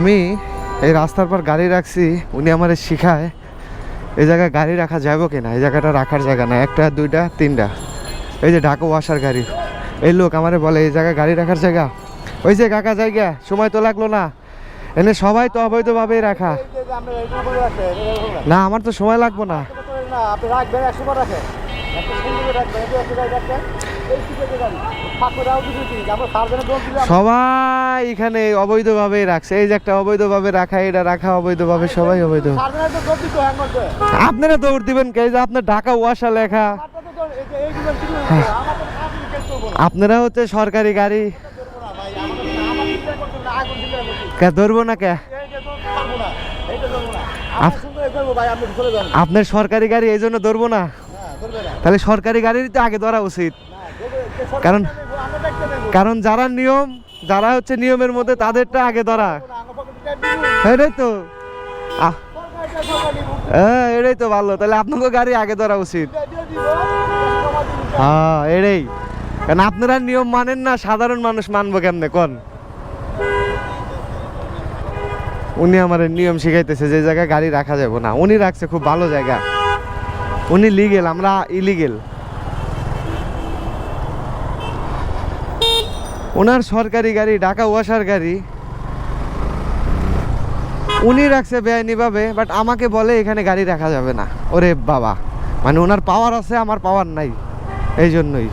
আমি এই রাস্তার পর গাড়ি রাখছি, উনি আমার শিখায় এই জায়গায় গাড়ি রাখা যাব কিনা, এই জায়গাটা রাখার জায়গা না, একটা, দুইটা, তিনটা। এই যে ঢাকা ওয়াসার গাড়ি, এই লোক আমারে বলে, এই জায়গায় গাড়ি রাখার জায়গা? ওই যে কাকা জায়গা সময় তো লাগল না। এনে সবাই তো অবৈধভাবেই রাখা। না, আমার তো সময় লাগবো না। সবাই এখানে অবৈধভাবেই রাখছে। এই যে একটা অবৈধভাবে রাখা, এটা রাখা অবৈধভাবে, সবাই অবৈধ। আপনারা দৌড় দিবেন কে? যে আপনার ঢাকা ওয়াসা লেখা। আপনার হচ্ছে সরকারি গাড়ি। কে, ধরবো না কে? আপনার সরকারি গাড়ি এই জন্য ধরবে না? তাহলে সরকারি গাড়ির তো আগে ধরা উচিত। কারণ- কারণ যারা নিয়ম, যারা হচ্ছে নিয়মের মধ্যে তাদেরটা আগে ধরা। এটাই তো। হ্যাঁ এটাই তো ভালো। তাহলে আপনাকে গাড়ি আগে ধরা উচিত। হ্যাঁ এটাই। কারণ আপনারা নিয়ম মানেন না, সাধারণ মানুষ মানবো কেমনে? কোন? উনি আমার নিয়ম শিখাইতেছে, যে জায়গায় গাড়ি রাখা যাবে না। উনি রাখছে, খুব ভালো জায়গা। উনি লিগেল আমরা ইলিগেল ওনার সরকারি গাড়ি, ঢাকা ওয়াসার গাড়ি। উনি রাখছে বেআইনিভাবে বাট আমাকে বলে এখানে গাড়ি রাখা যাবে না। ওরে বাবা মানে ওনার পাওয়ার আছে, আমার পাওয়ার নাই এই জন্যই